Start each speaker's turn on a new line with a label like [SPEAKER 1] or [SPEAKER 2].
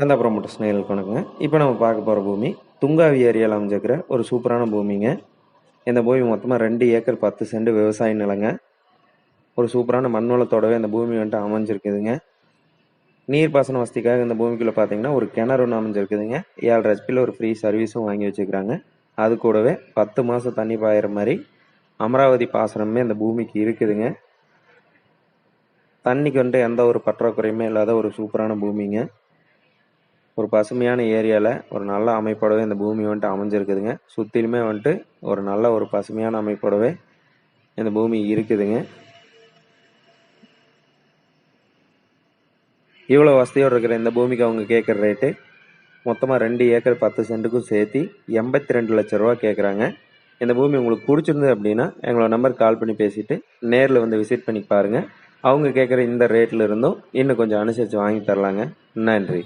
[SPEAKER 1] கந்தாபுரம் மட்டும் நேயர்களுக்கு வணக்கங்க. இப்போ நம்ம பார்க்க போகிற பூமி துங்காவி ஏரியாவில் அமைஞ்சிருக்கிற ஒரு சூப்பரான பூமிங்க. இந்த பூமி மொத்தமாக ரெண்டு ஏக்கர் பத்து சென்ட் விவசாய நிலங்க. ஒரு சூப்பரான மண் வளத்தோடவே இந்த பூமி வந்துட்டு அமைஞ்சிருக்குதுங்க. நீர்ப்பாசன வசதிக்காக இந்த பூமிக்குள்ளே பார்த்தீங்கன்னா ஒரு கிணறு ஒன்று அமைஞ்சிருக்குதுங்க. ஏழரை ஹெச்பியில் ஒரு ஃப்ரீ சர்வீஸும் வாங்கி வச்சுக்கிறாங்க அது கூடவே பத்து மாதம் தண்ணி பாயிற மாதிரி அமராவதி பாசனமே இந்த பூமிக்கு இருக்குதுங்க. தண்ணிக்கு வந்துட்டு எந்த ஒரு பற்றாக்குறையுமே இல்லாத ஒரு சூப்பரான பூமிங்க. ஒரு பசுமையான ஏரியாவில் ஒரு நல்ல அமைப்போடவே இந்த பூமி வந்துட்டு அமைஞ்சிருக்குதுங்க. சுற்றிலுமே வந்துட்டு ஒரு நல்ல ஒரு பசுமையான அமைப்போடவே இந்த பூமி இருக்குதுங்க. இவ்வளோ வசதியோடு இருக்கிற இந்த பூமிக்கு அவங்க கேட்குற ரேட்டு மொத்தமாக ரெண்டு ஏக்கர் பத்து சென்ட்டுக்கும் சேர்த்து எண்பத்தி ரெண்டு லட்ச ரூபா கேட்குறாங்க இந்த பூமி உங்களுக்கு பிடிச்சிருந்தது அப்படின்னா எங்களோட நம்பருக்கு கால் பண்ணி பேசிவிட்டு நேரில் வந்து விசிட் பண்ணி பாருங்கள் அவங்க கேட்குற இந்த ரேட்டில் இருந்தும் இன்னும் கொஞ்சம் அனுசரித்து வாங்கி தரலாங்க. நன்றி.